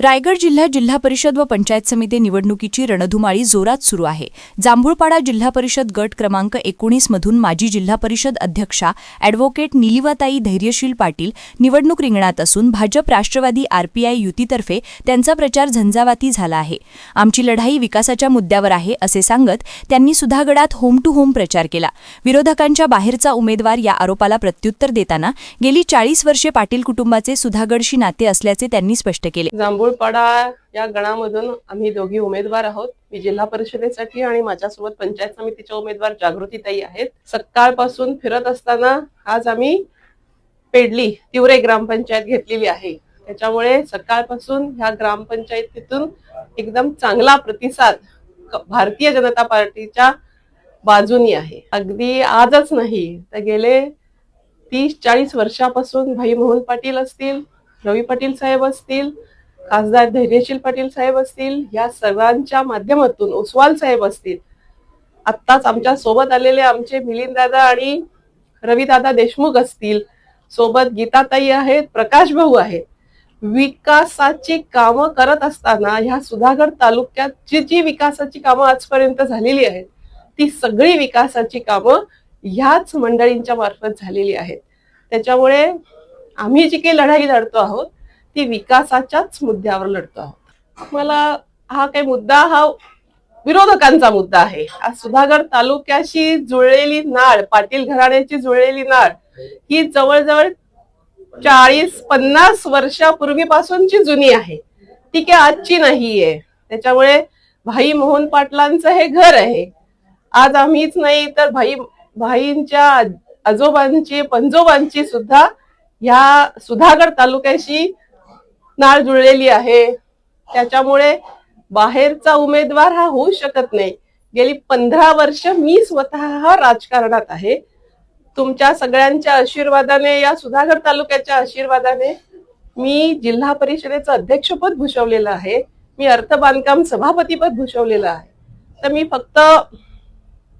रायगड जिल्ह्यात जिल्हा परिषद व पंचायत समिती निवडणुकीची रणधुमाळी जोरात सुरू आहे. जांभूळपाडा जिल्हा परिषद गट क्रमांक एकोणीसमधून माजी जिल्हा परिषद अध्यक्षा अॅडव्होकेट निलिवाताई धैर्यशील पाटील निवडणूक रिंगणात असून भाजप राष्ट्रवादी आरपीआय युतीतर्फे त्यांचा प्रचार झंझावाती झाला आहे. आमची लढाई विकासाच्या मुद्द्यावर आहे असे सांगत त्यांनी सुधागडात होम टू होम प्रचार केला. विरोधकांच्या बाहेरचा उमेदवार या आरोपाला प्रत्युत्तर देताना गेली चाळीस वर्षे पाटील कुटुंबाचे सुधागडशी नाते असल्याचे त्यांनी स्पष्ट केले. जांभूळपाडा या गणामधून आम्ही दोघी उमेदवार आहोत. मी जिल्हा परिषदेसाठी आणि माझ्यासोबत पंचायत समितीच्या उमेदवार जागृतीताई आहेत. सकाळपासून फिरत असताना आज आम्ही पेडली तिवरे ग्रामपंचायत घेतलेली आहे. त्याच्यामुळे सकाळपासून ह्या ग्रामपंचायतीतून एकदम चांगला प्रतिसाद भारतीय जनता पार्टीच्या बाजूनी आहे. अगदी आजच नाही तर गेले तीस चाळीस वर्षापासून भाई मोहन पाटील असतील रवी पाटील साहेब असतील खासदार धैर्यशील पाटील साहेब असतील या सर्वांच्या माध्यमातून ओसवाल साहेब असतील. आत्ताच आमच्यासोबत आलेले आमचे मिलिंददादा आणि रविदादा देशमुख असतील. सोबत गीताताई आहेत प्रकाश भाऊ आहेत. विकासाची कामं करत असताना ह्या सुधागड तालुक्यात जी जी विकासाची कामं आजपर्यंत झालेली आहेत ती सगळी विकासाची कामं ह्याच मंडळींच्या मार्फत झालेली आहेत. त्याच्यामुळे आम्ही जी काही लढाई लढतो आहोत ती विकासाच्याच मुद्द्यावर लढतो आहोत. मला हा काही मुद्दा हा विरोधकांचा मुद्दा आहे. आज सुधागड तालुक्याशी जुळलेली नाळ पाटील घराण्याची जुळलेली नाळ ही जवळजवळ चाळीस पन्नास वर्षापूर्वीपासूनची जुनी आहे. ती काय आजची नाहीये. त्याच्यामुळे भाई मोहन पाटलांचं हे घर आहे. आज आम्हीच नाही तर भाई भाईंच्या आजोबांची पंजोबांची सुद्धा ह्या सुधागड तालुक्याशी नाळ जुळलेली आहे. त्याच्यामुळे बाहेरचा उमेदवार हा होऊ शकत नाही. गेली पंधरा वर्ष मी स्वतः राजकारणात आहे. तुमच्या सगळ्यांच्या आशीर्वादाने या सुधागड तालुक्याच्या आशीर्वादाने मी जिल्हा परिषदेचं अध्यक्षपद भूषवलेलं आहे. मी अर्थ बांधकाम सभापतीपद भूषवलेलं आहे. तर मी फक्त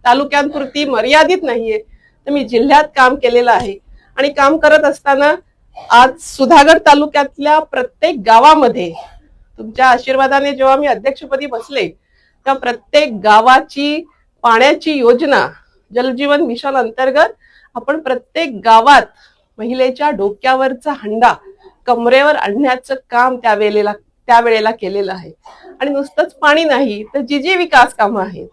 तालुक्यांपुरती मर्यादित नाहीये. तर मी जिल्ह्यात काम केलेलं आहे. आणि काम करत असताना आज सुधागड तालुक्यातल्या प्रत्येक गावामध्ये तुमच्या आशीर्वादाने जेव्हा मी अध्यक्षपदी बसले तेव्हा प्रत्येक गावाची पाण्याची योजना जलजीवन मिशन अंतर्गत आपण प्रत्येक गावात महिलेच्या डोक्यावरचा हंडा कमरेवर आणण्याचं काम त्यावेळेला त्यावेळेला केलेलं आहे. आणि नुसतंच पाणी नाही तर जी जी विकास कामं आहेत.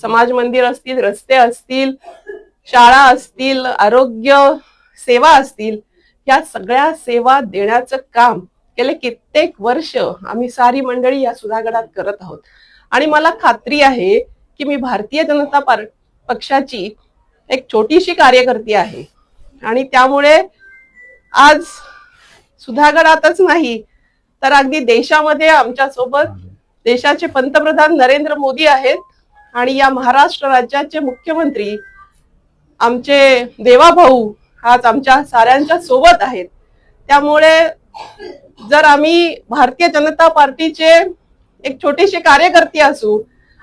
समाज मंदिर असतील रस्ते असतील शाळा असतील आरोग्य सेवा असतील या सगळ्या सेवा देण्याचं काम गेले कित्येक वर्ष आम्ही सारी मंडळी या सुधागडात करत आहोत. आणि मला खात्री आहे की मी भारतीय जनता पार पक्षाची एक छोटीशी कार्यकर्ती आहे. आणि त्यामुळे आज सुधागडातच नाही तर अगदी देशामध्ये आमच्यासोबत देशाचे पंतप्रधान नरेंद्र मोदी आहेत आणि या महाराष्ट्र राज्याचे मुख्यमंत्री आमचे देवाभाऊ आज आमच्या साऱ्यांच्या सोबत आहेत. त्यामुळे जर आम्ही भारतीय जनता पार्टीचे एक छोटेसे कार्यकर्ते असू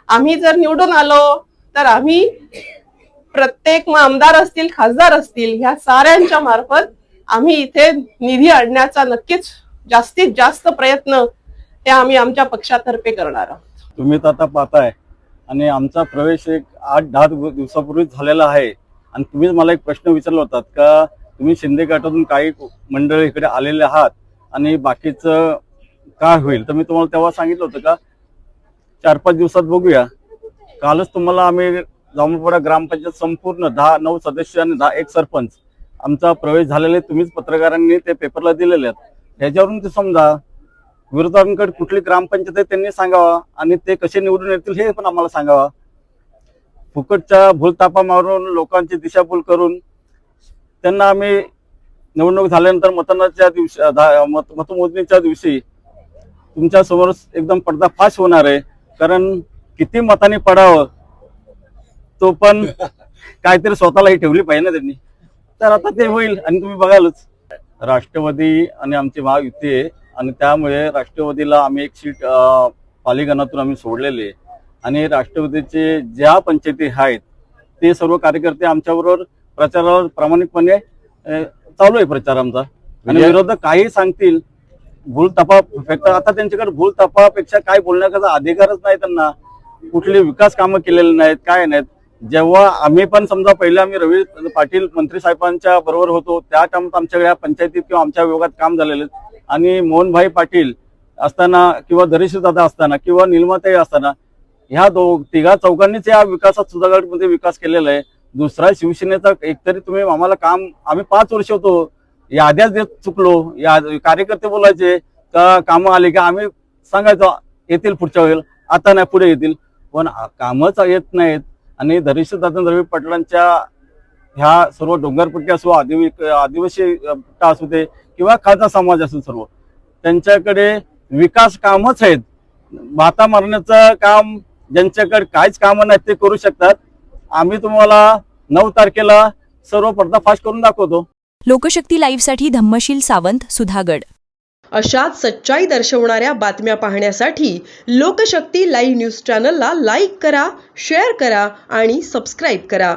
आम्ही जर निवडून आलो तर आम्ही प्रत्येक आमदार असतील खासदार असतील ह्या साऱ्यांच्या मार्फत आम्ही इथे निधी आणण्याचा नक्कीच जास्तीत जास्त प्रयत्न ते आम्ही आमच्या पक्षातर्फे करणार आहोत. तुम्ही तर आता पाहताय. आणि आमचा प्रवेश एक आठ दहा दिवसापूर्वी दिवसापूर्वीच झालेला आहे. आणि तुम्हीच मला एक प्रश्न विचारला होतात का तुम्ही शिंदे गटातून काही मंडळ इकडे आलेले आहात आणि बाकीचं काय होईल? तर मी तुम्हाला तेव्हा सांगितलं होतं का चार पाच दिवसात बघूया. कालच तुम्हाला आम्ही जांभूळपाडा ग्रामपंचायत संपूर्ण दहा नऊ सदस्य आणि दहा एक सरपंच आमचा प्रवेश झालेले तुम्हीच पत्रकारांनी ते पेपरला दिलेले आहेत. ह्याच्यावरून ते समजा विरोधकांकडे कुठली ग्रामपंचायत आहे त्यांनी सांगावा आणि ते कसे निवडून येतील हे पण आम्हाला सांगावा. फुकटच्या भूलतापा मारून लोकांची दिशाभूल करून त्यांना आम्ही निवडणूक झाल्यानंतर मतदानाच्या दिवशी मत मतमोजणीच्या दिवशी तुमच्यासमोर एकदम पडदाफाश होणार आहे. कारण किती मताने पडावं तो पण काहीतरी स्वतःलाही ठेवली पाहिजे ना त्यांनी. तर आता ते होईल आणि तुम्ही बघालच. राष्ट्रवादी आणि आमची महायुती आहे आणि त्यामुळे राष्ट्रवादीला आम्ही एक सीट पालिगणातून आम्ही सोडलेली आहे. आणि राष्ट्रवादीचे ज्या पंचायती आहेत ते सर्व कार्यकर्ते आमच्याबरोबर प्रचारावर प्रामाणिकपणे चालू आहे प्रचार आमचा. आणि विजय- विरोधक काही सांगतील भूल तपा फक्त आता त्यांच्याकडे भूल तपापेक्षा काय बोलण्याचा अधिकारच नाही त्यांना. कुठले विकास कामं केलेले नाहीत काय नाहीत. जेव्हा आम्ही पण समजा पहिले आम्ही रवी पाटील मंत्री साहेबांच्या बरोबर होतो त्या टाइमात आमच्याकडे या पंचायतीत किंवा आमच्या विभागात काम झालेले. आणि मोहनभाई पाटील असताना किंवा दरेश दादा असताना किंवा निलमाताई असताना ह्या दो तिघा चौघांनीच या विकासात सुधागडमध्ये विकास केलेला आहे. दुसरा शिवसेनेचा एकतरी तुम्ही आम्हाला काम आम्ही पाच वर्ष होतो. याद्याच देत चुकलो. या कार्यकर्ते बोलायचे का कामं आले का? आम्ही सांगायचो येतील पुढच्या वेळेला. आता नाही पुढे येतील. पण कामच येत नाहीत. आणि धरीश दादा रवी पाटलांच्या ह्या सर्व डोंगरपट्टी असो आदिवी आदिवासी पट्टा असू दे किंवा खालचा समाज असो सर्व त्यांच्याकडे विकास कामच आहेत. भाता मारण्याचं काम ज्यांच्याकडे काहीच कामं नाहीत ते करू शकतात. आम्ही तुम्हाला नऊ तारखेला सर्व पर्दाफाश करून दाखवतो. लोकशक्ती लाईव्हसाठी धम्मशील सावंत सुधागड. अशाच सच्चाई दर्शवणाऱ्या बातम्या पाहण्यासाठी लोकशक्ती लाईव्ह न्यूज चॅनलला लाईक करा शेअर करा आणि सबस्क्राईब करा.